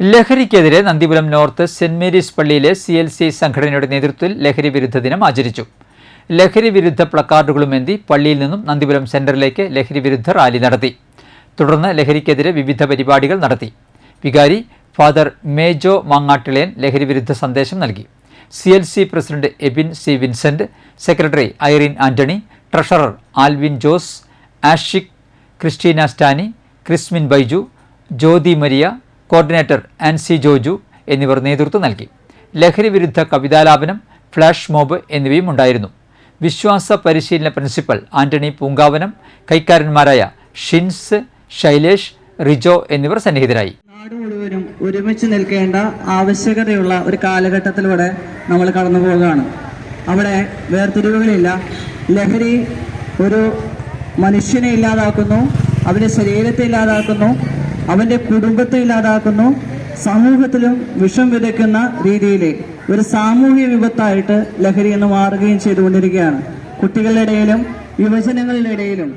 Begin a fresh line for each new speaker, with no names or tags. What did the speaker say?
ലഹരിക്കെതിരെ Nandipuram north saint Mary's പള്ളിയിലെ C L C സംഘടനയുടെ നേതൃത്വത്തിൽ ലഹരി വിരുദ്ധ ദിനം ആചരിച്ചു. ലഹരി വിരുദ്ധ പ്ലക്കാർഡുകളുമേന്തി പള്ളിയിൽ നിന്നും നന്ദിപുരം സെന്ററിലേക്ക് ലഹരി വിരുദ്ധ റാലി നടത്തി. തുടർന്ന് ലഹരിക്കെതിരെ വിവിധ പരിപാടികൾ നടത്തി. വികാരി ഫാദർ മേജോ മാങ്ങാട്ടിളയൻ ലഹരി വിരുദ്ധ സന്ദേശം നൽകി. C L C president Abin C Vincent secretary Irene Antony treasurer Alvin Jose Ashik Christina Stany Chrismin Baiju Jyothi Maria coordinator Ancy Joju എന്നിവർ നേതൃത്വം നൽകി. ലഹരി വിരുദ്ധ കവിതാലാപനം ഫ്ലാഷ് മോബ് എന്നിവയും ഉണ്ടായിരുന്നു. വിശ്വാസ പരിശീലന പ്രിൻസിപ്പൽ ആന്റണി പൂങ്കാവനം കൈക്കാരന്മാരായ ഷിൻസ് ശൈലേഷ് റിജോ എന്നിവർ സന്നിഹിതരായി.
നാട് മുഴുവനും ഒരുമിച്ച് നിൽക്കേണ്ട ആവശ്യകതയുള്ള ഒരു കാലഘട്ടത്തിലൂടെ നമ്മൾ കടന്നു പോവുകയാണ്. അവിടെ വേർതിരിവുകളില്ല. ലഹരി ഒരു മനുഷ്യനെ ഇല്ലാതാക്കുന്നു. അവരുടെ ശരീരത്തെ ഇല്ലാതാക്കുന്നു. അവന്റെ കുടുംബത്തെ ഇല്ലാതാക്കുന്നു. സമൂഹത്തിലും വിഷം വിതയ്ക്കുന്ന രീതിയിൽ ഒരു സാമൂഹ്യ വിപത്തായിട്ട് ലഹരി എന്ന് മാറുകയും ചെയ്തുകൊണ്ടിരിക്കുകയാണ്. കുട്ടികളുടെ ഇടയിലും യുവജനങ്ങളുടെ ഇടയിലും.